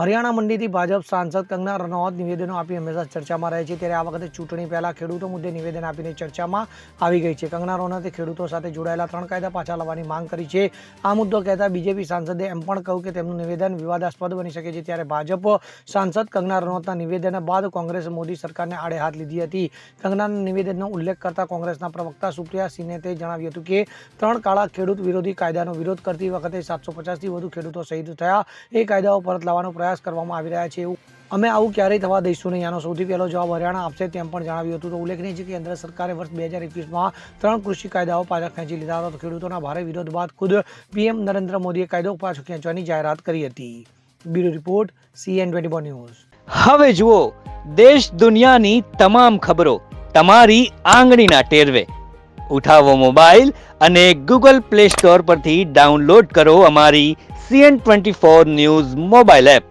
હરિયાણા મંડીથી ભાજપ સાંસદ કંગના રનૌત નિવેદનો આપી હંમેશા ચર્ચામાં રહે છે. ત્યારે આ વખતે ચૂંટણી પહેલાં ખેડૂતો મુદ્દે નિવેદન આપીને ચર્ચામાં આવી ગઈ છે. કંગના રનૌતે ખેડૂતો સાથે જોડાયેલા ત્રણ કાયદા પાછા લાવવાની માંગ કરી છે. આ મુદ્દો કહેતા બીજેપી સાંસદે એમ પણ કહ્યું કે તેમનું નિવેદન વિવાદાસ્પદ બની શકે છે. ત્યારે ભાજપ સાંસદ કંગના રનૌતના નિવેદન બાદ કોંગ્રેસ મોદી સરકારને આડે હાથ લીધી હતી. કંગનાના નિવેદનનો ઉલ્લેખ કરતા કોંગ્રેસના પ્રવક્તા સુપ્રિયા તે જણાવ્યું હતું કે, ત્રણ કાળા ખેડૂત વિરોધી કાયદાનો વિરોધ કરતી વખતે સાતસો પચાસથી વધુ ખેડૂતો શહીદ થયા. એ કાયદાઓ પરત લાવવાનો પ્રયાસ કરવામાં આવી રહ્યા છે એવું. અમે આવું ક્યારેય થવા દઈશું નહીં. આનો સૌથી પહેલો જવાબ હરિયાણા આપશે તેમ પણ જણાવ્યું હતું. તો ઉલ્લેખનીય છે કે કેન્દ્ર સરકારે વર્ષ બે હજાર એકવીસમાં ત્રણ કૃષિ કાયદાઓ પાછા ખેંચી લીધા હતા. તો ખેડૂતોના ભારે વિરોધ બાદ ખુદ પીએમ નરેન્દ્ર મોદીએ કાયદો પાછો ખેંચવાની જાહેરાત કરી હતી. Bureau report, C N twenty news. હવે જુઓ, દેશ દુનિયાની તમામ ખબરો તમારી આંગળીના ટેરવે. ઉઠાવો મોબાઈલ અને ગૂગલ પ્લે સ્ટોર પરથી ડાઉનલોડ કરો અમારી C N twenty four news mobile app.